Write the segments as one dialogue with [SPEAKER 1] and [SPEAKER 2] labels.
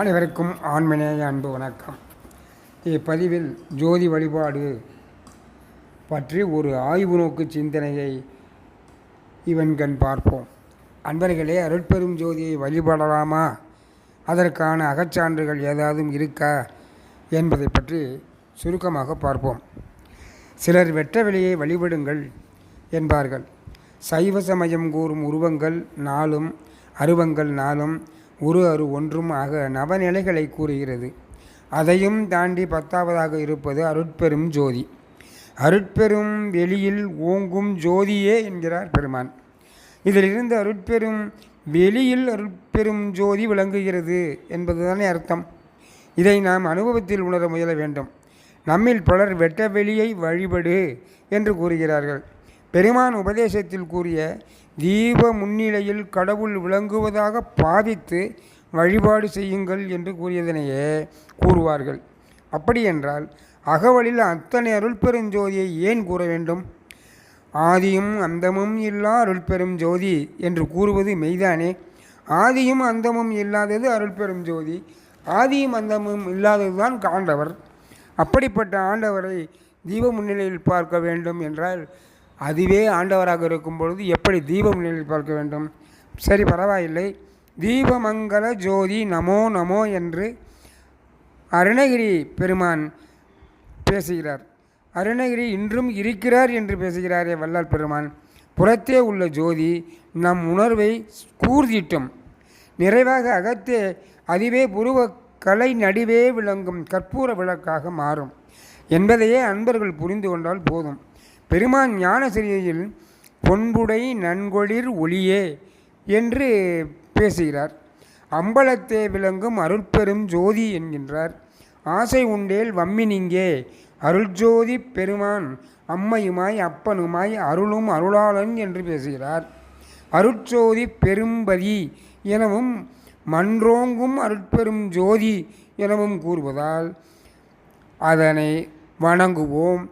[SPEAKER 1] அனைவருக்கும் ஆண்மனேய அன்பு வணக்கம். இப்பதிவில் ஜோதி வழிபாடு பற்றி ஒரு ஆய்வு நோக்கு சிந்தனையை இவன் கண் பார்ப்போம். அன்பர்களே அருட்பெரும் ஜோதியை வழிபடலாமா? அதற்கான அகச்சான்றுகள் ஏதாவது இருக்கா என்பதை பற்றி சுருக்கமாக பார்ப்போம். சிலர் வெட்ட வெளியை வழிபடுங்கள் என்பார்கள். சைவ சமயம் கூறும் உருவங்கள் நாளும் அருவங்கள் நாளும் உரு அரு ஒன்றும் ஆக நவநிலைகளை கூறுகிறது. அதையும் தாண்டி பத்தாவதாக இருப்பது அருட்பெரும் ஜோதி. அருட்பெரும் வெளியில் ஓங்கும் ஜோதியே என்கிறார் பெருமான். இதிலிருந்து அருட்பெரும் வெளியில் அருட்பெரும் ஜோதி விளங்குகிறது என்பதுதானே அர்த்தம். இதை நாம் அனுபவத்தில் உணர முயல வேண்டும். நம்மில் பலர் வெட்ட வெளியை வழிபடு என்று கூறுகிறார்கள். பெருமான் உபதேசத்தில் கூறிய தீப முன்னிலையில் கடவுள் விளங்குவதாக பாவித்து வழிபாடு செய்யுங்கள் என்று கூறியதனையே கூறுவார்கள். அப்படியென்றால் அகவலில் அத்தனை அருள்பெருஞ்சோதியை ஏன் கூற வேண்டும்? ஆதியும் அந்தமும் இல்லா அருள்பெரும் ஜோதி என்று கூறுவது மெய்தானே? ஆதியும் அந்தமும் இல்லாதது அருள்பெரும் ஜோதி. ஆதியும் அந்தமும் இல்லாததுதான் காண்டவர் அப்படிப்பட்ட ஆண்டவரை தீப முன்னிலையில் பார்க்க வேண்டும் என்றால் அதுவே ஆண்டவராக இருக்கும் பொழுது எப்படி தீபம் நிலை பார்க்க வேண்டும்? சரி பரவாயில்லை. தீபமங்கல ஜோதி நமோ நமோ என்று அருணகிரி பெருமான் பேசுகிறார். அருணகிரி இன்றும் இருக்கிறார் என்று பேசுகிறாரே வல்லால் பெருமான். புறத்தே உள்ள ஜோதி நம் உணர்வை கூர்திட்டும் நிறைவாக அகத்தே அதுவே புருவ கலை நடுவே விளங்கும் கற்பூர விளக்காக மாறும். என்பதையே அன்பர்கள் புரிந்து கொண்டால் போதும். பெருமான் ஞானசிரியையில் பொன்புடை நன்கொளிர் ஒளியே என்று பேசுகிறார். அம்பலத்தே விளங்கும் அருட்பெரும் ஜோதி என்கின்றார். ஆசை உண்டேல் வம்மினிங்கே அருள்ஜோதி பெருமான் அம்மையுமாய் அப்பனுமாய் அருளும் அருளாளன் என்று பேசுகிறார். அருட்சோதி பெரும்பதி எனவும் மன்றோங்கும் அருட்பெரும் ஜோதி எனவும் கூறுவதால் அதனை வணங்குவோம்.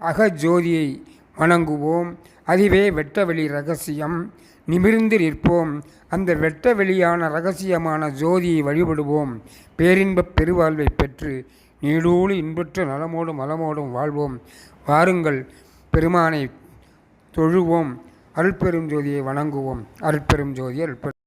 [SPEAKER 1] அகஜோதியை வணங்குவோம். அதுவே வெட்டவெளி ரகசியம். நிமிர்ந்து நிற்போம். அந்த வெட்ட வெளியான ரகசியமான ஜோதியை வழிபடுவோம். பேரின்பப் பெருவாழ்வை பெற்று நீடோடு இன்பற்ற நலமோடும் மலமோடும் வாழ்வோம். வாருங்கள் பெருமானை தொழுவோம். அருட்பெரும் ஜோதியை வணங்குவோம். அருட்பெரும் ஜோதி அருட்பெரும்